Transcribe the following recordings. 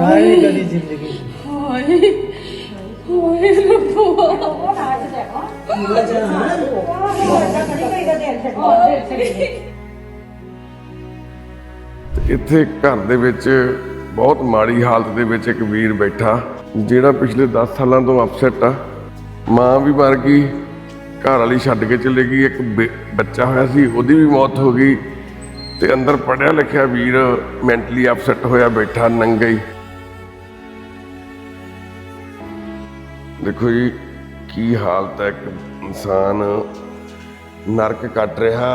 ਜਾਏ ਕਦੀ ਜ਼ਿੰਦਗੀ ਹਾਏ। ਹਾਏ ਰੱਬਾ। ਇੱਥੇ ਘਰ ਦੇ ਵਿੱਚ ਬਹੁਤ ਮਾੜੀ ਹਾਲਤ ਦੇ ਵਿੱਚ ਇੱਕ ਵੀਰ ਬੈਠਾ ਜਿਹੜਾ ਪਿਛਲੇ 10 ਸਾਲਾਂ ਤੋਂ ਅਪਸੈਟ ਆ। ਮਾਂ ਵੀ ਮਰ ਗਈ ਘਰ ਵਾਲੀ ਛੱਡ ਕੇ ਚਲੇ ਗਈ ਇੱਕ ਬੇ- ਬੱਚਾ ਹੋਇਆ ਸੀ ਉਹਦੀ ਵੀ ਮੌਤ ਹੋ ਗਈ। ਤੇ ਅੰਦਰ ਪੜਿਆ ਲਿਖਿਆ ਵੀਰ ਮੈਂਟਲੀ ਅਪਸੈਟ ਹੋਇਆ ਬੈਠਾ ਨੰਗਾ ਹੀ। ਦੇਖੋ ਜੀ, ਕੀ ਹਾਲਤ ਹੈ ਇੱਕ ਇਨਸਾਨ ਨਰਕ ਕੱਟ ਰਿਹਾ,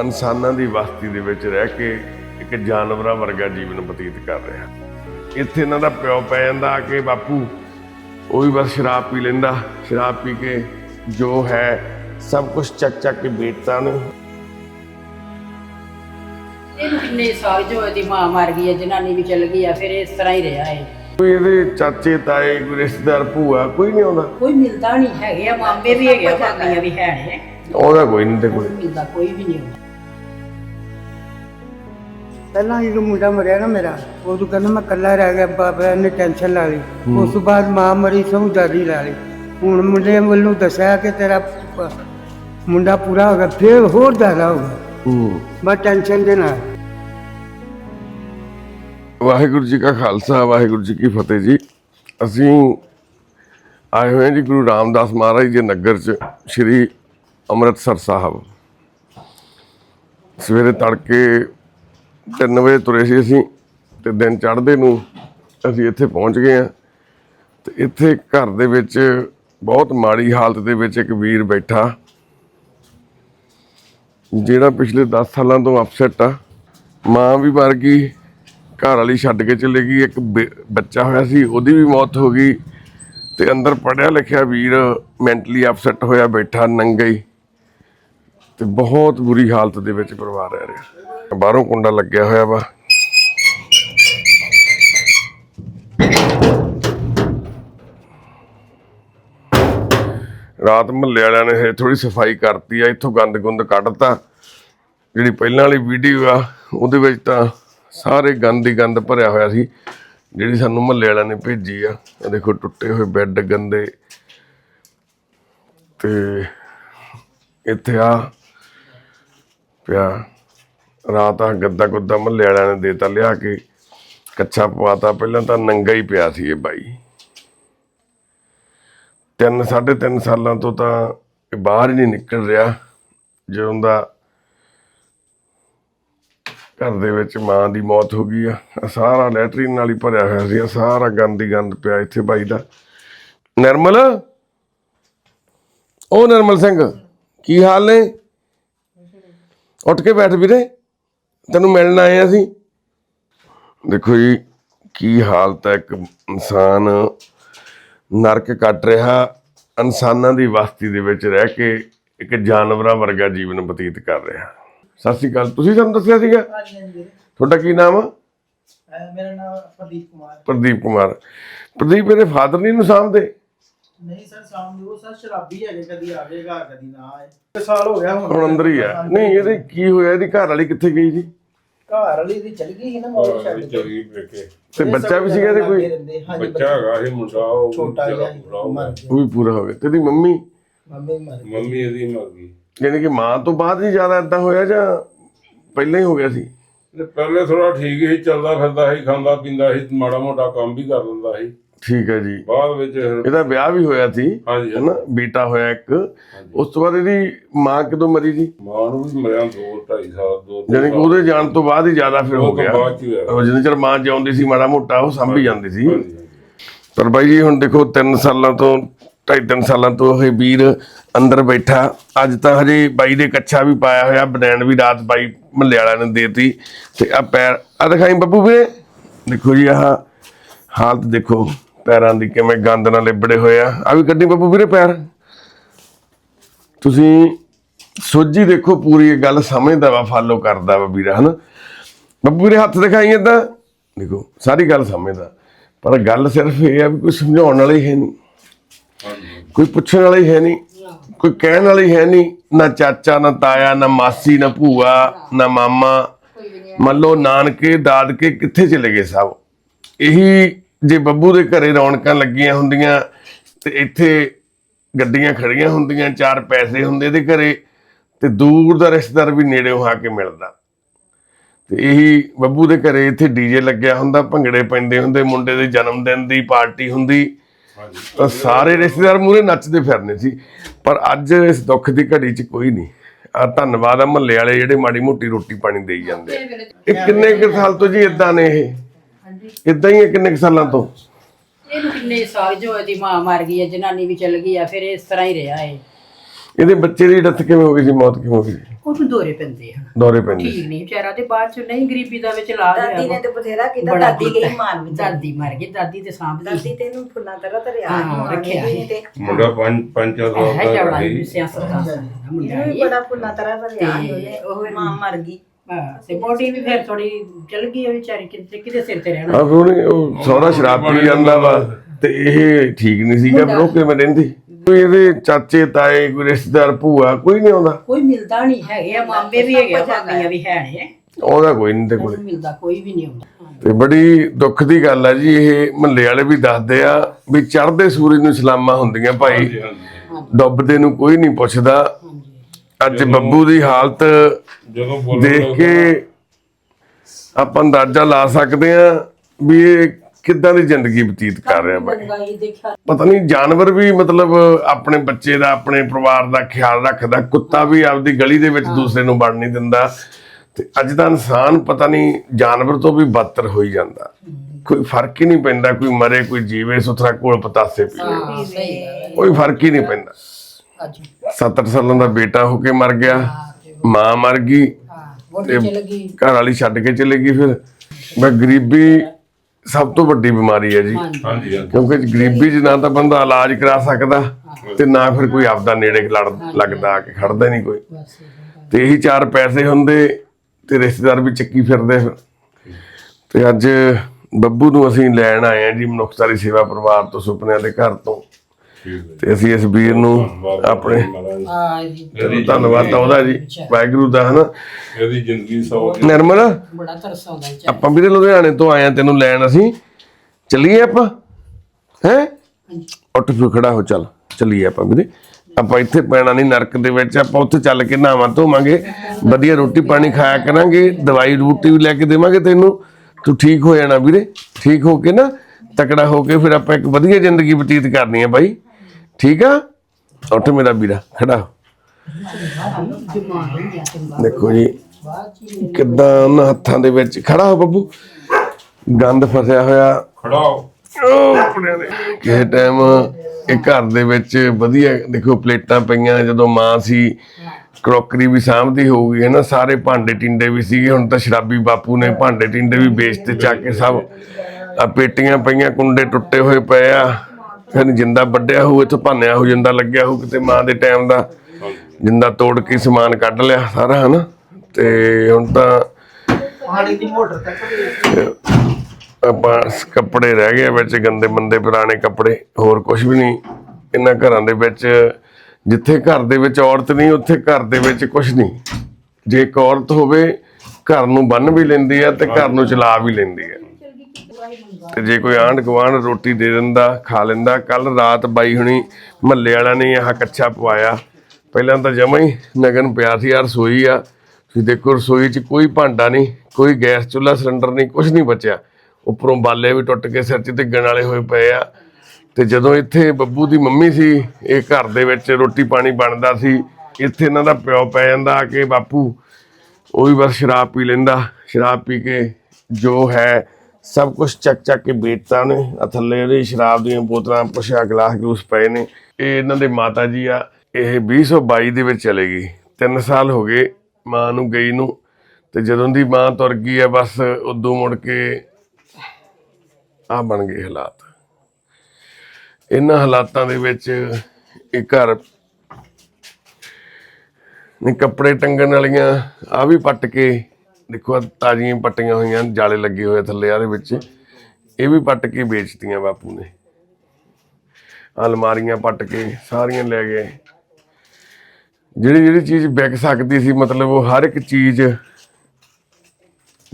ਇਨਸਾਨਾਂ ਦੀ ਬਸਤੀ ਦੇ ਵਿੱਚ ਰਹਿ ਕੇ ਇੱਕ ਜਾਨਵਰਾਂ ਵਰਗਾ ਜੀਵਨ ਬਤੀਤ ਕਰ ਰਿਹਾ। ਇੱਥੇ ਇਹਨਾਂ ਦਾ ਪਿਓ ਪੈ ਜਾਂਦਾ ਆ ਬਾਪੂ, ਉਹ ਵੀ ਬਸ ਸ਼ਰਾਬ ਪੀ ਲੈਂਦਾ, ਸ਼ਰਾਬ ਪੀ ਕੇ ਜੋ ਹੈ, ਸਭ ਕੁਝ ਚੱਕ ਚੱਕ ਕੇ ਵੇਚਤਾ ਨੇ ਇਹਨੂੰ ਕਿੰਨੇ ਸਾਲ ਜੋ ਇਹਦੀ ਮਾਂ ਮਰ ਗਈ ਹੈ, ਜਨਾਨੀ ਵੀ ਚਲ ਗਈ ਆ, ਫਿਰ ਇਸ ਤਰ੍ਹਾਂ ਹੀ ਰਿਹਾ ਹੈ ਕੋਈ ਇਹਦੇ ਚਾਚੇ ਤਾਏ ਕੋਈ ਰਿਸ਼ਤੇਦਾਰ ਭੂਆ ਕੋਈ ਨਹੀਂ ਆਉਂਦਾ? ਕੋਈ ਮਿਲਦਾ ਨਹੀਂ ਹੈਗੇ ਆ ਮਾਮੇ ਵੀ ਹੈਗੇ ਆ ਭਾਬੀਆਂ ਵੀ ਹੈ ਨੇ ਆਉਂਦਾ ਕੋਈ ਨਹੀਂ ਤੇ ਕੋਈ। ਕੋਈ ਮਿਲਦਾ ਕੋਈ ਵੀ ਨਹੀਂ ਹੁੰਦਾ ਪਹਿਲਾਂ ਜਦੋਂ ਮੁੰਡਾ ਮਰਿਆ ਨਾ ਮੇਰਾ ਉਦੋਂ ਕਹਿੰਦਾ ਮੈਂ ਇਕੱਲਾ ਰਹਿ ਗਿਆ ਬਾਬਾ ਨੇ ਟੈਨਸ਼ਨ ਲਾ ਲਈ। ਉਸ ਤੋਂ ਬਾਅਦ ਮਾਂ ਮਰੀ ਸਭ ਦਾਦੀ ਲਾ ਲਈ। ਹੁਣ ਮੁੰਡੇ ਵੱਲੋਂ ਦੱਸਿਆ ਕਿ ਤੇਰਾ ਮੁੰਡਾ ਪੂਰਾ ਹੋ ਗਿਆ ਫਿਰ ਹੋਰ ਜ਼ਿਆਦਾ ਹੋ ਗਿਆ। ਹੂੰ। ਮੈਂ ਟੈਨਸ਼ਨ ਦੇ ਨਾਲ। ਵਾਹਿਗੁਰੂ ਜੀ ਕਾ ਖਾਲਸਾ, ਵਾਹਿਗੁਰੂ ਜੀ ਕੀ ਫਤਿਹ ਜੀ। ਅਸੀਂ ਆਏ ਹੋਏ ਹਾਂ ਜੀ ਗੁਰੂ ਰਾਮਦਾਸ ਮਹਾਰਾਜ ਦੇ ਨਗਰ ਚ, ਸ੍ਰੀ ਅੰਮ੍ਰਿਤਸਰ ਸਾਹਿਬ। ਸਵੇਰੇ ਤੜਕੇ 3 ਵਜੇ ਤੁਰੇ ਸੀ ਅਸੀਂ ਤੇ ਦਿਨ ਚੜ੍ਹਦੇ ਨੂੰ ਅਸੀਂ ਇੱਥੇ ਪਹੁੰਚ ਗਏ ਹਾਂ। ਤੇ ਇੱਥੇ ਘਰ ਦੇ ਵਿੱਚ ਬਹੁਤ ਮਾੜੀ ਹਾਲਤ ਦੇ ਵਿੱਚ ਇੱਕ ਵੀਰ ਬੈਠਾ। ਜਿਹੜਾ ਪਿਛਲੇ 10 ਸਾਲਾਂ ਤੋਂ ਅਪਸੈਟ ਆ। ਮਾਂ ਵੀ ਮਰ ਗਈ। ਘਰ ਵਾਲੀ ਛੱਡ ਕੇ ਚਲੇ ਗਈ, ਇੱਕ ਬੇ- ਬੱਚਾ ਹੋਇਆ ਸੀ, ਉਹਦੀ ਵੀ ਮੌਤ ਹੋ ਗਈ ਤੇ ਅੰਦਰ ਪੜਿਆ ਲਿਖਿਆ ਵੀਰ ਮੈਂਟਲੀ ਅਪਸੈਟ ਹੋਇਆ, ਬੈਠਾ, ਨੰਗਾ ਤੇ ਬਹੁਤ ਬੁਰੀ ਹਾਲਤ ਦੇ ਵਿੱਚ ਪਰਿਵਾਰ ਰਹਿ ਰਿਹਾ। ਬਾਹਰੋਂ ਕੁੰਡਾ ਲੱਗਿਆ ਹੋਇਆ ਵਾ। ਰਾਤ ਮਹੱਲੇ ਵਾਲਿਆਂ ਨੇ ਥੋੜੀ ਸਫ਼ਾਈ ਕਰਤੀ ਆ, ਇੱਥੋਂ ਗੰਦ ਗੁੰਦ ਕੱਢਤਾ। ਜਿਹੜੀ ਪਹਿਲਾਂ ਵਾਲੀ ਵੀਡੀਓ ਆ, ਉਹਦੇ ਵਿੱਚ ਤਾਂ ਸਾਰੇ ਗੰਦ ਹੀ ਗੰਦ ਭਰਿਆ ਹੋਇਆ ਸੀ, ਜਿਹੜੀ ਸਾਨੂੰ ਮਹੱਲੇ ਵਾਲਿਆਂ ਨੇ ਭੇਜੀ ਆ, ਇਹ ਦੇਖੋ ਟੁੱਟੇ ਹੋਏ ਬੈੱਡ ਗੰਦੇ। ਤੇ ਇੱਥੇ ਆ ਪਿਆ, ਰਾਤ ਆ ਗੱਦਾ ਗੁੱਦਾ ਮਹੱਲੇ ਵਾਲਿਆਂ ਨੇ ਦੇਤਾ ਲਿਆ ਕੇ ਕੱਚਾ ਪਵਾਤਾ, ਪਹਿਲਾਂ ਤਾਂ ਨੰਗਾ ਹੀ ਪਿਆ ਸੀ ਇਹ ਬਾਈ। ਤਿੰਨ, ਸਾਢੇ ਤਿੰਨ ਸਾਲਾਂ ਤੋਂ ਤਾਂ ਇਹ ਬਾਹਰ ਹੀ ਨਹੀਂ ਨਿਕਲ ਰਿਹਾ, ਜਦੋਂ ਦਾ ਘਰ ਦੇ ਵਿੱਚ ਮਾਂ ਦੀ ਮੌਤ ਹੋ ਗਈ ਆ। ਆਹ ਸਾਰਾ ਲੈਟਰੀਨ ਨਾਲ ਹੀ ਭਰਿਆ ਹੋਇਆ ਸੀ। ਆਹ ਸਾਰਾ ਗੰਦ ਹੀ ਗੰਦ ਪਿਆ ਇੱਥੇ ਬਾਈ ਦਾ। ਨਰਮਲ? ਉਹ ਨਰਮਲ ਸਿੰਘ, ਕੀ ਹਾਲ ਨੇ? ਉੱਠ ਕੇ ਬੈਠ ਵੀਰੇ। ਤੈਨੂੰ ਮਿਲਣ ਆਏ ਆ ਅਸੀਂ। ਦੇਖੋ ਜੀ, ਕੀ ਹਾਲਤ ਹੈ ਇੱਕ ਇਨਸਾਨ। ਨਰਕ ਕੱਟ ਰਿਹਾ। ਇਨਸਾਨਾਂ ਦੀ ਵਸਤੀ ਦੇ ਵਿੱਚ ਰਹਿ ਕੇ ਇੱਕ ਜਾਨਵਰਾਂ ਵਰਗਾ ਜੀਵਨ ਬਤੀਤ ਕਰ ਰਿਹਾ। ਸਤਿ ਸ਼੍ਰੀ ਅਕਾਲ। ਤੁਸੀਂ ਸਾਨੂੰ ਦੱਸਿਆ ਸੀਗਾ? ਹਾਂਜੀ ਹਾਂਜੀ ਵੀਰੇ। ਤੁਹਾਡਾ ਕੀ ਨਾਮ? ਆ ਅਹ ਮੇਰਾ ਨਾਮ ਪ੍ਰਦੀਪ ਕੁਮਾਰ। ਪ੍ਰਦੀਪ ਕੁਮਾਰ। ਪ੍ਰਦੀਪ ਇਹਦੇ ਫਾਦਰ ਨਹੀਂ ਨੂੰ ਸਾਂਭਦੇ? ਨਹੀਂ ਸਰ ਸ਼ਾਮ ਨੂੰ ਉਹ ਸਰ ਸ਼ਰਾਬੀ ਹੈਗੇ ਕਦੀ ਆ ਜਾਏਗਾ ਕਦੀ ਨਾ ਆਏ। ਇੱਕ ਸਾਲ ਹੋ ਗਿਆ ਹੁਣ। ਹੁਣ ਅੰਦਰ ਹੀ ਆ। ਨਹੀਂ ਇਹਦੇ ਕੀ ਹੋਇਆ? ਇਹਦੀ ਘਰ ਵਾਲੀ ਕਿੱਥੇ ਗਈ ਜੀ ਘਰ ਵਾਲੀ ਦੀ ਚਲ ਗਈ ਸੀ ਨਾ ਮੋਰ ਛੱਡ ਕੇ। ਚਲੀ ਪੇਕੇ। ਤੇ ਬੱਚਾ ਵੀ ਸੀਗਾ ਇਹਦੇ ਕੋਈ? ਰਹਿੰਦੇ, ਹਾਂਜੀ ਬੱਚਾ ਹੈਗਾ ਸੀ ਮੁੰਡਾ ਉਹ ਛੋਟਾ ਜਿਹਾ ਵਿਚਾਰਾ ਬੁਰਾ ਹੋ ਮਰ ਗਿਆ। ਗਿਆ ਉਹ ਵੀ ਪੂਰਾ ਹੋ ਗਿਆ। ਤੇ ਇਹਦੀ ਮੰਮੀ? ਮੰਮੀ ਮਰ ਗਈ। ਮੰਮੀ ਇਹਦੀ ਮਰ ਗਈ। ਯਾਨੀ ਕਿ ਮਾਂ ਤੋਂ ਬਾਅਦ ਹੀ ਜ਼ਿਆਦਾ ਇਦਾਂ ਹੋਇਆ ਜਾਂ ਪਹਿਲਾਂ ਹੀ ਹੋ ਗਿਆ ਸੀ? ਤੇ ਪਹਿਲੇ ਥੋੜਾ ਠੀਕ ਹੀ ਚੱਲਦਾ ਫਿਰਦਾ ਸੀ ਖਾਂਦਾ ਪੀਂਦਾ ਸੀ ਮਾੜਾ ਮੋਟਾ ਕੰਮ ਵੀ ਕਰ ਲੈਂਦਾ ਸੀ। ਠੀਕ ਹੈ ਜੀ। ਬਾਅਦ ਵਿੱਚ ਇਹਦਾ ਵਿਆਹ ਵੀ ਹੋਇਆ ਸੀ ਹਾਂਜੀ ਹੈਨਾ? ਬੇਟਾ ਹੋਇਆ ਇੱਕ। ਉਸ ਤੋਂ ਬਾਅਦ ਇਹਦੀ ਮਾਂ ਕਦੋਂ ਮਰੀ ਜੀ? ਮਾਂ ਨੂੰ ਵੀ ਮਰਿਆ 2 2.5 ਸਾਲ 2 ਯਾਨੀ ਕਿ ਉਹਦੇ ਜਾਣ ਤੋਂ ਬਾਅਦ ਹੀ ਜ਼ਿਆਦਾ ਫਿਰ ਹੋ ਤੋਂ ਗਿਆ। ਬਾਅਦ ਚ ਹੀ ਹੋਇਆ। ਉਹ ਜਿੰਨੇ ਚਿਰ ਮਾਂ ਜਿਉਂਦੀ ਸੀ ਮਾੜਾ ਮੋਟਾ ਉਹ ਸੰਭੀ ਜਾਂਦੀ ਸੀ। ਹਾਂਜੀ, ਹਾਂਜੀ। ਪਰ ਬਾਈ ਜੀ ਹੁਣ ਦੇਖੋ 3 ਸਾਲਾਂ ਤੋਂ ਢਾਈ ਤਿੰਨ ਸਾਲਾਂ ਤੋਂ ਇਹ ਵੀਰ ਅੰਦਰ ਬੈਠਾ। ਅੱਜ ਤਾਂ ਹਜੇ ਬਾਈ ਦੇ ਕੱਛਾ ਵੀ ਪਾਇਆ ਹੋਇਆ, ਬਨੈਣ ਵੀ ਰਾਤ ਬਾਈ ਮੱਲੇ ਵਾਲਿਆਂ ਨੇ ਦੇਤੀ। ਤੇ ਆ ਪੈਰ ਆ ਦਿਖਾਈ ਬੱਬੂ ਵੀਰੇ। ਦੇਖੋ ਜੀ, ਆਹ ਹਾਲਤ ਦੇਖੋ, ਪੈਰਾਂ ਦੀ ਕਿਵੇਂ ਗੰਦ ਨਾਲ ਲਿਬੜੇ ਹੋਏ ਆ। ਆ ਵੀ ਕੱਢੀ ਬੱਬੂ ਵੀਰੇ ਪੈਰ। ਤੁਸੀਂ ਸੋਝੀ ਦੇਖੋ ਪੂਰੀ ਇਹ ਗੱਲ ਸਮਝਦਾ ਵਾ ਫਾਲੋ ਕਰਦਾ ਵਾ ਵੀਰਾ, ਹਨਾ? ਬੱਬੂ ਵੀਰੇ ਹੱਥ ਦਿਖਾਈ ਏਦਾਂ। ਦੇਖੋ, ਸਾਰੀ ਗੱਲ ਸਮਝਦਾ ਪਰ ਗੱਲ ਸਿਰਫ ਇਹ ਆ ਵੀ ਕੋਈ ਸਮਝਾਉਣ ਵਾਲਾ ਹੀ ਹੈ ਨਹੀਂ। ਕੋਈ ਪੁੱਛਣ ਵਾਲਾ ਹੀ ਹੈ ਨਹੀਂ, ਕੋਈ ਕਹਿਣ ਵਾਲਾ ਹੀ ਹੈ ਨਹੀਂ, ਨਾ ਚਾਚਾ, ਨਾ ਤਾਇਆ, ਨਾ ਮਾਸੀ, ਨਾ ਭੂਆ, ਨਾ ਮਾਮਾ। ਮੰਨ ਲਓ ਨਾਨਕੇ, ਦਾਦਕੇ ਕਿੱਥੇ ਚਲੇ ਗਏ ਸਭ? ਇਹੀ ਜੇ ਬੱਬੂ ਦੇ ਘਰੇ ਰੌਣਕਾਂ ਲੱਗੀਆਂ ਹੁੰਦੀਆਂ, ਤੇ ਇੱਥੇ ਗੱਡੀਆਂ ਖੜੀਆਂ ਹੁੰਦੀਆਂ, ਚਾਰ ਪੈਸੇ ਹੁੰਦੇ ਇਹਦੇ ਘਰੇ, ਤੇ ਦੂਰ ਦਾ ਰਿਸ਼ਤੇਦਾਰ ਵੀ ਨੇੜੇੋਂ ਆ ਕੇ ਮਿਲਦਾ। ਤੇ ਇਹੀ ਬੱਬੂ ਦੇ ਘਰੇ ਇੱਥੇ ਡੀਜੇ ਲੱਗਿਆ ਹੁੰਦਾ, ਭੰਗੜੇ ਪੈਂਦੇ ਹੁੰਦੇ, ਮੁੰਡੇ ਦੇ ਜਨਮ ਦਿਨ ਦੀ ਪਾਰਟੀ ਹੁੰਦੀ ਤਾਂ ਸਾਰੇ ਰਿਸ਼ਤੇਦਾਰ ਮੂਰੇ ਨੱਚਦੇ ਫਿਰਨੇ ਸੀ ਪਰ ਅੱਜ ਇਸ ਦੁੱਖ ਦੀ ਘੜੀ 'ਚ ਕੋਈ ਨਹੀਂ। ਆ ਧੰਨਵਾਦ ਆ ਮਹੱਲੇ ਵਾਲੇ ਜਿਹੜੇ ਮਾੜੀ ਮੋਟੀ ਰੋਟੀ ਪਾਣੀ ਦੇਈ ਜਾਂਦੇ ਆ। ਇਹ ਕਿੰਨੇ ਕੁ ਸਾਲ ਤੋਂ ਜੀ ਇਦਾਂ ਨੇ ਇਹ? ਇਦਾਂ ਹੀ ਹੈ ਕਿੰਨੇ ਕੁ ਸਾਲਾਂ ਤੋਂ? ਇਹਨੂੰ ਕਿੰਨੇ ਸਾਲ ਜੋ ਇਹਦੀ ਮਾਂ ਮਰ ਗਈ ਹੈ ਜਨਾਨੀ ਵੀ ਚਲ ਗਈ ਆ ਫਿਰ ਇਸ ਤਰ੍ਹਾਂ ਹੀ ਰਿਹਾ ਏ ਇਹਦੇ ਬੱਚੇ ਦੀ ਡੈਥ ਕਿਵੇਂ ਹੋ ਗਈ ਸੀ? ਮੌਤ ਕਿਵੇਂ ਹੋ ਗਈ ਉਹਨੂੰ ਦੋਰੇ ਪੈਂਦੇ ਹਨ ਦੌਰੇ ਪੈਂਦੇ ਸੀ। ਠੀਕ ਨਹੀਂ ਵਿਚਾਰਾ ਤੇ ਬਾਅਦ ਚ ਨਹੀਂ ਗਰੀਬੀ ਦਾ ਵਿੱਚ ਲਾ ਦਾਦੀ ਨੇ ਤੇ ਬਥੇਰਾ ਕੀਤਾ ਬੜਾ ਦਾਦੀ ਗਈ ਮਾਨ ਵਿੱਚ। ਦਾਦੀ ਮਰ ਗਈ ਦਾਦੀ ਤੇ ਸਾਂਭਦੀ ਦਾਦੀ ਤੈਨੂੰ ਫੁੱਲਾਂ ਤਰ੍ਹਾਂ ਤਰਿਆ ਹਾਂ, ਰੱਖਿਆ। ਸੀ। ਤੇ। ਮੁੰਡਾ ਪੰਜ ਪੰਜ ਚਾਰ ਸਾਲ ਹੈ ਦਾ ਜਵੜਾ ਸੀ। ਸਿਆਸਤ ਦਾ ਮੁੰਡਾ ਇਹਨੂੰ ਵੀ ਹੀ ਬੜਾ ਫੁੱਲਾਂ ਤਰ੍ਹਾਂ ਤਰਿਆ ਸੀ ਉਹਨੇ। ਉਹ ਮਾਂ ਮਰ ਗਈ। ਹਾਂ, ਤੇ ਬੋਡੀ ਵੀ ਫਿਰ ਥੋੜੀ ਚਲ ਗਈ ਹੈ ਵਿਚਾਰੀ ਕਿਤੇ ਕਿਤੇ ਸਿਰ ਤੇ ਰਹਿਣਾ। ਆ ਫਿਰ ਉਹਨੇ ਉਹ ਸਹੁਰਾ ਸ਼ਰਾਬ ਪੀ ਜਾਂਦਾ ਵਾ ਤੇ ਇਹ ਠੀਕ ਨਹੀਂ ਸੀਗਾ ਫਿਰ ਉਹ ਕਿਵੇਂ ਰਹਿੰਦੀ? ਕੋਈ ਇਹਦੇ ਚਾਚੇ ਤਾਏ ਕੋਈ ਰਿਸ਼ਤੇਦਾਰ ਭੂਆ ਕੋਈ ਨਹੀਂ ਆਉਂਦਾ? ਕੋਈ ਮਿਲਦਾ ਨਹੀਂ ਹੈਗੇ ਆ ਮਾਮੇ ਵੀ ਹੈਗੇ ਆ ਭਾਬੀਆਂ ਵੀ ਹੈ ਨੇ। ਆਉਂਦਾ ਕੋਈ ਨਹੀਂ ਤੇ ਕੋਲੇ। ਮਿਲਦਾ ਕੋਈ ਵੀ ਨਹੀਂ ਆਉਂਦਾ। ਤੇ ਬੜੀ ਦੁੱਖ ਦੀ ਗੱਲ ਹੈ ਜੀ ਇਹ ਮਹੱਲੇ ਵਾਲੇ ਵੀ ਦੱਸਦੇ ਆ ਵੀ ਚੜ੍ਹਦੇ ਸੂਰਜ ਨੂੰ ਸਲਾਮਾਂ ਹੁੰਦੀਆਂ ਭਾਈ। ਡੁੱਬਦੇ ਨੂੰ ਕੋਈ ਨਹੀਂ ਪੁੱਛਦਾ। ਅੱਜ ਬੱਬੂ ਦੀ ਹਾਲਤ ਦੇਖ ਕੇ ਆਪਾਂ ਅੰਦਾਜ਼ਾ ਲਾ ਸਕਦੇ ਆ ਵੀ ਇਹ ਕਿੱਦਾਂ ਦੀ ਜ਼ਿੰਦਗੀ ਬਤੀਤ ਕਰ ਰਿਹਾ ਬਾਈ? ਦੇਖਿਆ ਪਤਾ ਨਹੀਂ ਜਾਨਵਰ ਵੀ ਮਤਲਬ ਆਪਣੇ ਬੱਚੇ ਦਾ ਆਪਣੇ ਪਰਿਵਾਰ ਦਾ ਖਿਆਲ ਰੱਖਦਾ ਕੁੱਤਾ ਵੀ ਆਪਦੀ ਗਲੀ ਦੇ ਵਿੱਚ ਦੂਸਰੇ ਨੂੰ ਵੜ ਨਹੀਂ ਦਿੰਦਾ। ਤੇ ਅੱਜ ਦਾ ਇਨਸਾਨ ਪਤਾ ਨਹੀਂ ਜਾਨਵਰ ਤੋਂ ਵੀ ਬਦਤਰ ਹੋਈ ਜਾਂਦਾ। ਕੋਈ ਫ਼ਰਕ ਹੀ ਨਹੀਂ ਪੈਂਦਾ ਕੋਈ ਮਰੇ ਕੋਈ ਜੀਵੇ ਸੁਥਰਾ ਕੋਲ ਪਤਾਸੇ ਪੀਵੇ ਹਾਂ ਸਹੀ ਗੱਲ ਹੈ। ਕੋਈ ਫ਼ਰਕ ਹੀ ਨਹੀਂ ਪੈਂਦਾ। ਅੱਜ। 70 ਸਾਲਾਂ ਦਾ ਬੇਟਾ ਹੋ ਕੇ ਮਰ ਗਿਆ ਮਾਂ ਮਰ ਗਈ ਹਾਂ ਬੋਡੀ ਚਲ ਗਈ। ਘਰ ਵਾਲੀ ਛੱਡ ਕੇ ਚਲੇ ਗਈ ਫਿਰ। ਮੈਂ ਗਰੀਬੀ ਸਭ ਤੋਂ ਵੱਡੀ ਬਿਮਾਰੀ ਹੈ ਜੀ। ਹਾਂਜੀ। ਹਾਂਜੀ ਕਿਉਂਕਿ ਗਰੀਬੀ 'ਚ ਨਾ ਤਾਂ ਬੰਦਾ ਇਲਾਜ ਕਰਾ ਸਕਦਾ ਤੇ ਨਾ ਫਿਰ ਕੋਈ ਆਪਦਾ ਨੇੜੇ ਲੜ ਲੱਗਦਾ ਆ ਕੇ ਖੜਦਾ ਨਹੀਂ ਕੋਈ। ਬਸ ਤੇ ਇਹੀ ਚਾਰ ਪੈਸੇ ਹੁੰਦੇ ਤੇ ਰਿਸ਼ਤੇਦਾਰ ਵੀ ਚੱਕੀ ਫਿਰਦੇ ਫਿਰ। ਤੇ ਅੱਜ ਬੱਬੂ ਨੂੰ ਅਸੀਂ ਲੈਣ ਆਏ ਆ ਜੀ ਮਨੁੱਖਤਾ ਸੇਵਾ ਪਰਿਵਾਰ ਤੋਂ ਸੁਪਨਿਆਂ ਦੇ ਘਰ ਤੋਂ। ਤੇ ਅਸੀਂ ਇਸ ਵੀਰ ਨੂੰ ਆਪਣੇ ਆ ਜੀ। ਧੰਨਵਾਦ ਤਾਂ ਉਹਦਾ ਜੀ ਵਾਹਿਗੁਰੂ ਦਾ ਹਨਾ? ਇਹਦੀ ਜ਼ਿੰਦਗੀ ਸੌ ਨਿਰਮਲ? ਬੜਾ ਤਰਸ ਆਉਂਦਾ ਵਿਚਾਰ ਆਪਾਂ ਵੀਰੇ ਲੁਧਿਆਣੇ ਤੋਂ ਆਏ ਆ ਤੈਨੂੰ ਲੈਣ ਅਸੀਂ। ਚੱਲੀਏ ਆਪਾਂ? ਹੈ? ਉੱਠ ਫਿਰ ਖੜਾ ਹੋ ਚੱਲ। ਚੱਲੀਏ ਆਪਾਂ ਵੀਰੇ। ਆਪਾਂ ਇੱਥੇ ਪੈਣਾ ਨਹੀਂ ਨਰਕ ਦੇ ਵਿੱਚ ਆਪਾਂ ਉੱਥੇ ਚੱਲ ਕੇ ਨਹਾਵਾਂ ਧੋਵਾਂਗੇ। ਵਧੀਆ ਰੋਟੀ ਪਾਣੀ ਖਾਇਆ ਕਰਾਂਗੇ। ਦਵਾਈ ਰੂਟੀ ਵੀ ਲੈ ਕੇ ਦੇਵਾਂਗੇ ਤੈਨੂੰ। ਤੂੰ ਠੀਕ ਹੋ ਜਾਣਾ ਵੀਰੇ। ਠੀਕ ਹੋ ਕੇ ਨਾ ਤਕੜਾ ਹੋ ਕੇ ਫਿਰ ਆਪਾਂ ਇੱਕ ਵਧੀਆ ਜ਼ਿੰਦਗੀ ਬਤੀਤ ਕਰਨੀ ਹੈ ਬਾਈ। ਠੀਕ ਆ? ਉੱਠ ਮੇਰਾ ਵੀਰਾ ਖੜਾ। ਦੇਖੋ ਜੀ ਕਿੱਦਾਂ ਉਹਨਾਂ ਹੱਥਾਂ ਦੇ ਵਿੱਚ ਖੜਾ ਹੋ ਬੱਬੂ। ਗੰਦ ਫਸਿਆ ਹੋਇਆ। ਖੜਾ ਹੋ। ਦੇ ਕਿਸੇ ਟਾਈਮ ਇਹ ਘਰ ਦੇ ਵਿੱਚ ਵਧੀਆ ਦੇਖੋ ਪਲੇਟਾਂ ਪਈਆਂ ਜਦੋਂ ਮਾਂ ਸੀ ਕਰੋਕਰੀ ਵੀ ਸਾਂਭਦੀ ਹੋਊਗੀ ਹੈ ਨਾ ਸਾਰੇ ਭਾਂਡੇ ਟਿੰਡੇ ਵੀ ਸੀਗੇ ਹੁਣ ਤਾਂ ਸ਼ਰਾਬੀ ਬਾਪੂ ਨੇ ਭਾਂਡੇ ਟਿੰਡੇ ਵੀ ਵੇਚਤੇ ਚੱਕ ਕੇ ਸਭ ਆ ਪੇਟੀਆਂ ਪਈਆਂ ਕੁੰਡੇ ਟੁੱਟੇ ਹੋਏ ਪਏ ਆ। ਫਿਰ ਜਿੰਦਾ ਵੱਡਿਆ ਹੋਊ ਇੱਥੋਂ ਭਾਨਿਆ ਹੋ ਜਾਂਦਾ ਲੱਗਿਆ ਹੋਊ ਕਿਤੇ ਮਾਂ ਦੇ ਟਾਈਮ ਦਾ ਜਿੰਦਾ ਤੋੜ ਕੇ ਸਮਾਨ ਕੱਢ ਲਿਆ ਸਾਰਾ ਹਨਾ? ਤੇ ਹੁਣ ਤਾਂ ਪਾਣੀ ਦੀ ਮੋਟਰ ਤੱਕ ਆਪਾਂ ਕੱਪੜੇ ਰਹਿ ਗਏ ਵਿੱਚ ਗੰਦੇ ਮੰਦੇ ਪੁਰਾਣੇ ਕੱਪੜੇ ਹੋਰ ਕੁਝ ਵੀ ਨਹੀਂ। ਇਹਨਾਂ ਘਰਾਂ ਦੇ ਵਿੱਚ ਜਿੱਥੇ ਘਰ ਦੇ ਵਿੱਚ ਔਰਤ ਨਹੀਂ ਉੱਥੇ ਘਰ ਦੇ ਵਿੱਚ ਕੁਝ ਨਹੀਂ। ਜੇ ਇੱਕ ਔਰਤ ਹੋਵੇ ਘਰ ਨੂੰ ਬੰਨ ਵੀ ਲੈਂਦੀ ਆ ਤੇ ਘਰ ਨੂੰ ਚਲਾ ਵੀ ਲੈਂਦੀ ਆ। ਤੇ ਜੇ ਕੋਈ ਆਂਢ ਗੁਆਂਢ ਰੋਟੀ ਦੇ ਦਿੰਦਾ, ਖਾ ਲੈਂਦਾ, ਕੱਲ ਰਾਤ ਬਾਈ ਹੁਣੀ ਮਹੱਲੇ ਵਾਲਿਆਂ ਨੇ ਆਹ ਕੱਚਾ ਪਵਾਇਆ। ਪਹਿਲਾਂ ਤਾਂ ਜਮਾ ਹੀ ਨਗਨ ਪਿਆ ਸੀ ਯਾਰ ਰਸੋਈ ਆ। ਤੁਸੀਂ ਦੇਖੋ ਰਸੋਈ 'ਚ ਕੋਈ ਭਾਂਡਾ ਨਹੀਂ, ਕੋਈ ਗੈਸ ਚੁੱਲ੍ਹਾ, ਸਿਲੰਡਰ ਨਹੀਂ ਕੁਝ ਨਹੀਂ ਬਚਿਆ। ਉੱਪਰੋਂ ਬਾਲੇ ਵੀ ਟੁੱਟ ਕੇ ਸਿਰ 'ਚ ਡਿੱਗਣ ਵਾਲੇ ਹੋਏ ਪਏ ਆ। ਤੇ ਜਦੋਂ ਇੱਥੇ ਬੱਬੂ ਦੀ ਮੰਮੀ ਸੀ, ਇਹ ਘਰ ਦੇ ਵਿੱਚ ਰੋਟੀ ਪਾਣੀ ਬਣਦਾ ਸੀ, ਇੱਥੇ ਇਹਨਾਂ ਦਾ ਪਿਓ ਪੈ ਜਾਂਦਾ ਆ ਕੇ ਬਾਪੂ, ਉਹ ਵੀ ਬਸ ਸ਼ਰਾਬ ਪੀ ਲੈਂਦਾ। ਸ਼ਰਾਬ ਪੀ ਕੇ ਜੋ ਹੈ ਸਭ ਕੁਝ ਚੱਕ ਚੱਕ ਕੇ ਵੇਚਤਾ ਉਹਨੇ। ਆ ਥੱਲੇ ਉਹਦੀ ਸ਼ਰਾਬ ਦੀਆਂ ਬੋਤਲਾਂ ਪੁੱਛਿਆ ਗਲਾਸ ਗਲੂਸ ਪਏ ਨੇ। ਇਹ ਇਹਨਾਂ ਦੇ ਮਾਤਾ ਜੀ ਆ। ਇਹ 2022 ਦੇ ਵਿੱਚ ਚਲੇ ਗਈ 3 ਸਾਲ ਹੋ ਗਏ ਮਾਂ ਨੂੰ ਗਈ ਨੂੰ। ਤੇ ਜਦੋਂ ਦੀ ਮਾਂ ਤੁਰ ਗਈ ਆ, ਬਸ ਉਦੋਂ ਮੁੜ ਕੇ ਆ ਬਣ ਗਏ ਹਾਲਾਤ। ਇਹਨਾਂ ਹਾਲਾਤਾਂ ਦੇ ਵਿੱਚ ਇਹ ਘਰ ਨੇ ਕੱਪੜੇ ਟੰਗਣ ਵਾਲੀਆਂ ਆ ਵੀ ਪੱਟ ਕੇ ਦੇਖੋ ਤਾਜ਼ੀਆਂ ਪੱਟੀਆਂ ਹੋਈਆਂ, ਜਾਲੇ ਲੱਗੇ ਹੋਏ ਆ ਥੱਲੇ ਆ ਦੇ ਵਿੱਚ। ਇਹ ਵੀ ਪੱਟ ਕੇ ਵੇਚਤੀਆਂ ਬਾਪੂ ਨੇ। ਅਲਮਾਰੀਆਂ ਪੱਟ ਕੇ ਸਾਰੀਆਂ ਲੈ ਗਏ। ਜਿਹੜੀ ਜਿਹੜੀ ਚੀਜ਼ ਵਿਕ ਸਕਦੀ ਸੀ, ਮਤਲਬ ਉਹ ਹਰ ਇੱਕ ਚੀਜ਼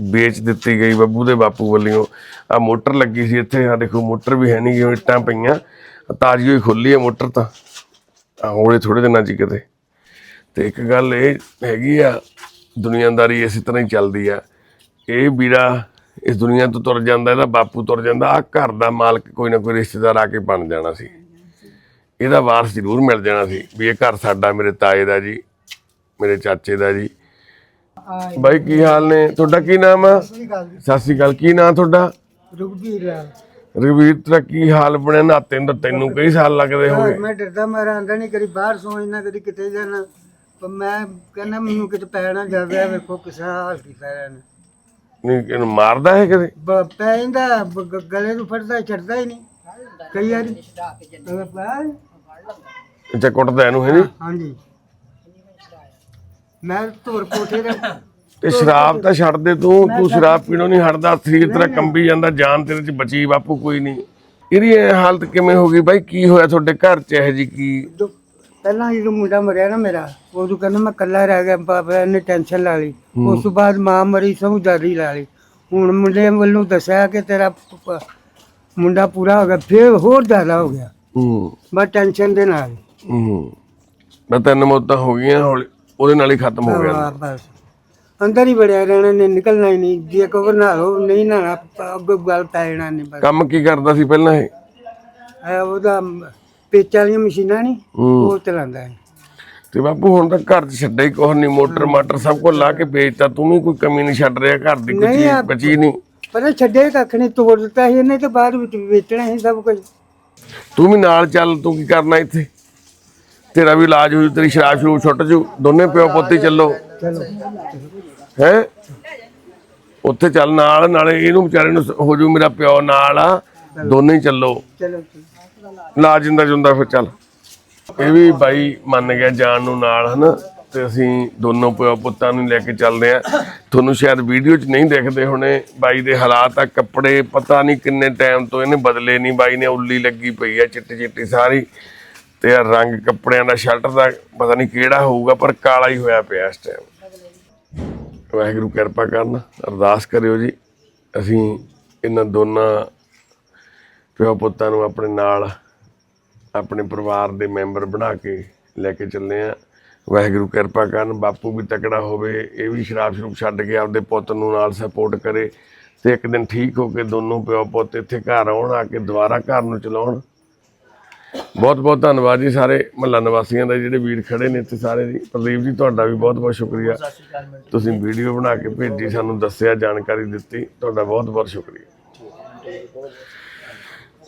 ਵੇਚ ਦਿੱਤੀ ਗਈ ਬੱਬੂ ਦੇ ਬਾਪੂ ਵੱਲੋਂ। ਆ ਮੋਟਰ ਲੱਗੀ ਸੀ ਇੱਥੇ ਆ ਦੇਖੋ ਮੋਟਰ ਵੀ ਹੈ ਨਹੀਂ ਗੀ ਇੱਟਾਂ ਪਈਆਂ। ਤਾਜ਼ੀ ਹੋਈ ਖੁੱਲੀ ਹੈ ਮੋਟਰ ਤਾਂ। ਆ ਹੋਲੇ ਥੋੜੇ ਦਿਨਾਂ 'ਚ ਕਿਤੇ। ਤੇ ਇੱਕ ਗੱਲ ਇਹ ਹੈਗੀ ਆ ਦੁਨੀਆਦਾਰੀ ਇਸੇ ਤਰ੍ਹਾਂ ਹੀ ਚੱਲਦੀ ਆ। ਇਹ ਵੀਰਾ ਇਸ ਦੁਨੀਆ ਤੋਂ ਤੁਰ ਜਾਂਦਾ ਇਹਦਾ ਬਾਪੂ ਤੁਰ ਜਾਂਦਾ ਆ ਘਰ ਦਾ ਮਾਲਕ ਕੋਈ ਨਾ ਕੋਈ ਰਿਸ਼ਤੇਦਾਰ ਆ ਕੇ ਬਣ ਜਾਣਾ ਸੀ। ਇਹਦਾ ਵਾਰਸ ਜ਼ਰੂਰ ਮਿਲ ਜਾਣਾ ਸੀ ਵੀ ਇਹ ਘਰ ਸਾਡਾ ਮੇਰੇ ਤਾਏ ਦਾ ਜੀ ਮੇਰੇ ਚਾਚੇ ਦਾ ਜੀ। ਬਾਈ ਕੀ ਹਾਲ ਨੇ? ਤੁਹਾਡਾ ਕੀ ਨਾਮ ਆ? ਸਤਿ ਸ਼੍ਰੀ ਅਕਾਲ ਕੀ ਨਾਮ ਤੁਹਾਡਾ? ਰੁਗਵੀਰ ਲਾਲ ਰਵੀਰ ਤੇਰਾ ਕੀ ਹਾਲ ਬਣਿਆ? ਨਾਤੇ ਨੂੰ ਤੈਨੂੰ ਕਈ ਸਾਲ ਲੱਗਦੇ ਹੋਗੇ ਮੈਂ ਡਰਦਾ ਮਾਰਾ ਆਂਦਾ ਨਹੀਂ ਕਦੀ ਬਾਹਰ ਸੋਚਣਾ ਕਦੀ ਕਿਤੇ ਜਾਣਾ। ਪਰ ਮੈਂ ਕਹਿੰਦਾ ਮੈਨੂੰ ਕਿਤੇ ਪੈਣਾ ਜਾਵੇ ਆ ਵੇਖੋ ਕਿਸ ਹਾਲ ਕੀਤਾ ਇਹਨੇ ਨਹੀਂ ਇਹਨੂੰ ਮਾਰਦਾ ਹੈ ਕਦੇ? ਬ- ਪੈ ਜਾਂਦਾ ਬ- ਗ- ਗਲੇ ਨੂੰ ਫੜਦਾ ਛੱਡਦਾ ਹੀ ਨਹੀਂ। ਕਈ ਵਾਰੀ ਅਹ ਪੈ- ਅੱਛਾ ਕੁੱਟਦਾ ਇਹਨੂੰ ਹੈ ਨਹੀਂ ਹਾਂਜੀ। ਮੈਂ ਧੁਰ ਕੋਠੇ ਦੇ ਤੇ ਸ਼ਰਾਬ ਤਾਂ ਛੱਡ ਦੇ ਤੂੰ ਤੂੰ ਸ਼ਰਾਬ ਪੀਣੋਂ ਨਹੀਂ ਹਟਦਾ ਸਰੀਰ ਤੇਰਾ ਕੰਬੀ ਜਾਂਦਾ ਜਾਨ ਤੇਰੇ ਚ ਬਚੀ ਬਾਪੂ ਕੋਈ ਨਹੀਂ। ਇਹਦੀ ਇਹ ਹਾਲਤ ਕਿਵੇਂ ਹੋ ਗਈ? ਬਾਈ ਕੀ ਹੋਇਆ ਤੁਹਾਡੇ ਘਰ ਚ? ਇਹ ਜੀ ਕੀ ਪਹਿਲਾਂ ਜਦੋਂ ਮੁੰਡਾ ਮਰਿਆ ਨਾ ਮੇਰਾ ਉਦੋਂ ਕਹਿੰਦਾ ਮੈਂ ਇਕੱਲਾ ਰਹਿ ਗਿਆ ਬਾਬਾ ਨੇ ਟੈਨਸ਼ਨ ਲਾ ਲਈ। ਉਸ ਤੋਂ ਬਾਅਦ ਮਾਂ ਮਰੀ ਸਮਝਦਾਰੀ ਲਾ ਲਈ। ਹੁਣ ਮੁੰਡੇ ਵੱਲੋਂ ਦੱਸਿਆ ਕਿ ਤੇਰਾ ਪ- ਮੁੰਡਾ ਪੂਰਾ ਹੋ ਗਿਆ ਫਿਰ ਹੋਰ ਜ਼ਿਆਦਾ ਹੋ ਗਿਆ। ਹੂੰ। ਬਸ ਟੈਨਸ਼ਨ ਦੇ ਨਾਲ ਹੂੰ। ਮੈਂ ਤਿੰਨ ਮੌਤਾਂ ਹੋ ਗਈਆਂ ਹੌਲੀ ਉਹਦੇ ਨਾਲ ਹੀ ਖਤਮ ਹੋ ਗਿਆ। ਹਾਂ, ਬਸ। ਅੰਦਰ ਹੀ ਬੜਿਆ ਰਹਿਣਾ ਨੇ ਨਿਕਲਣਾ ਹੀ ਨਹੀਂ। ਜੇ ਕਵਰ ਨਾ ਲਓ ਨਹੀਂ ਨਾ ਅੱਗੇ ਗੱਲ ਪੈ ਜਾਣਾ ਨਹੀਂ ਬਸ। ਕੰਮ ਕੀ ਕਰਦਾ ਸੀ ਪਹਿਲਾਂ ਇਹ? ਇਹ ਉਹਦਾ ਪੇਚ ਵਾਲੀਆਂ ਮਸ਼ੀਨਾਂ ਨਹੀਂ ਉਹ ਚਲਾਉਂਦਾ ਹੈ। ਤੇ ਬਾਪੂ ਹੁਣ ਤਾਂ ਘਰ ਚ ਛੱਡਿਆ ਹੀ ਕੁਛ ਨਹੀਂ ਮੋਟਰ ਮਾਟਰ ਸਭ ਕੁਝ ਲਾ ਕੇ ਵੇਚਤਾ ਤੂੰ ਵੀ ਕੋਈ ਕਮੀ ਨਹੀਂ ਛੱਡ ਰਿਹਾ ਘਰ ਦੀ ਕੋਈ ਨਹੀਂ ਚੀਜ਼ ਆ- ਬਚੀ ਨਹੀਂ ਪਰ ਇਹ ਛੱਡੇ ਕੱਖ ਨਹੀਂ ਤੋੜ ਦਿੱਤਾ ਸੀ ਇਹਨੇ ਤੇ ਬਾਅਦ ਵਿੱਚ ਵੇਚਣਾ ਸੀ ਸਭ ਕੁਝ ਤੂੰ ਵੀ ਨਾਲ ਚੱਲ ਤੂੰ ਕੀ ਕਰਨਾ ਇੱਥੇ? ਤੇਰਾ ਵੀ ਇਲਾਜ ਹੋ ਜੂ ਤੇਰੀ ਸ਼ਰਾਬ ਸ਼ਰੂਬ ਛੁੱਟ ਜੂ ਦੋਨੇ ਪਿਓ ਪੁੱਤ ਚੱਲੋ। ਚਲੋ। ਹੈ? ਉੱਥੇ ਚੱਲ ਨਾਲ ਨਾਲੇ ਇਹਨੂੰ ਵਿਚਾਰੇ ਨੂੰ ਸ- ਹੋ ਜੂ ਮੇਰਾ ਪਿਓ ਨਾਲ ਆ। ਦੋਨੇ ਹੀ ਚੱਲੋ। ਚਲੋ। ਲਾ ਜਿੰਦਾ ਜੁੰਦਾ ਫਿਰ ਚੱਲ। ਇਹ ਵੀ ਬਾਈ ਮੰਨ ਗਿਆ ਜਾਣ ਨੂੰ ਨਾਲ ਹਨਾ? ਤੇ ਅਸੀਂ ਦੋਨੋਂ ਪਿਓ ਪੁੱਤਾਂ ਨੂੰ ਲੈ ਕੇ ਚੱਲਦੇ ਆ। ਤੁਹਾਨੂੰ ਸ਼ਾਇਦ ਵੀਡੀਓ 'ਚ ਨਹੀਂ ਦਿਖਦੇ ਹੋਣੇ ਬਾਈ ਦੇ ਹਾਲਾਤ ਆ ਕੱਪੜੇ ਪਤਾ ਨਹੀਂ ਕਿੰਨੇ ਟਾਈਮ ਤੋਂ ਇਹਨੇ ਬਦਲੇ ਨਹੀਂ। ਬਾਈ ਨੇ ਉੱਲੀ ਲੱਗੀ ਪਈ ਆ ਚਿੱਟੀ ਚਿੱਟੀ ਸਾਰੀ। ਤੇ ਆਹ ਰੰਗ ਕੱਪੜਿਆਂ ਦਾ ਸ਼ਰਟ ਦਾ ਪਤਾ ਨਹੀਂ ਕਿਹੜਾ ਹੋਊਗਾ ਪਰ ਕਾਲਾ ਹੀ ਹੋਇਆ ਪਿਆ ਇਸ ਟਾਈਮ ਵਾਹਿਗੁਰੂ ਕਿਰਪਾ ਕਰਨ ਅਰਦਾਸ ਕਰਿਓ ਜੀ। ਅਸੀਂ ਇਹਨਾਂ ਦੋਨਾਂ ਪਿਓ ਪੁੱਤਾਂ ਨੂੰ ਆਪਣੇ ਨਾਲ ਆਪਣੇ ਪਰਿਵਾਰ ਦੇ ਮੈਂਬਰ ਬਣਾ ਕੇ ਲੈ ਕੇ ਚੱਲੇ ਆ। ਵਾਹਿਗੁਰੂ ਕਿਰਪਾ ਕਰਨ ਬਾਪੂ ਵੀ ਤਕੜਾ ਹੋਵੇ ਇਹ ਵੀ ਸ਼ਰਾਬ ਸ਼ਰੂਬ ਛੱਡ ਕੇ ਆਪਦੇ ਪੁੱਤ ਨੂੰ ਨਾਲ ਸਪੋਰਟ ਕਰੇ ਤੇ ਇੱਕ ਦਿਨ ਠੀਕ ਹੋ ਕੇ ਦੋਨੋਂ ਪਿਓ ਪੁੱਤ ਇੱਥੇ ਘਰ ਆਉਣ ਆ ਕੇ ਦੁਬਾਰਾ ਘਰ ਨੂੰ ਚਲਾਉਣ। ਬਹੁਤ ਬਹੁਤ ਧੰਨਵਾਦ ਜੀ ਸਾਰੇ ਮਹੱਲਾ ਨਿਵਾਸੀਆਂ ਦਾ ਜਿਹੜੇ ਵੀਰ ਖੜੇ ਨੇ ਇੱਥੇ ਸਾਰੇ ਜੀ। ਪ੍ਰਦੀਪ ਜੀ ਤੁਹਾਡਾ ਵੀ ਬਹੁਤ ਬਹੁਤ ਸ਼ੁਕਰੀਆ ਤੁਸੀਂ ਵੀਡੀਓ ਬਣਾ ਕੇ ਭੇਜੀ ਸਾਨੂੰ ਦੱਸਿਆ ਜਾਣਕਾਰੀ ਦਿੱਤੀ ਤੁਹਾਡਾ ਬਹੁਤ ਬਹੁਤ ਸ਼ੁਕਰੀਆ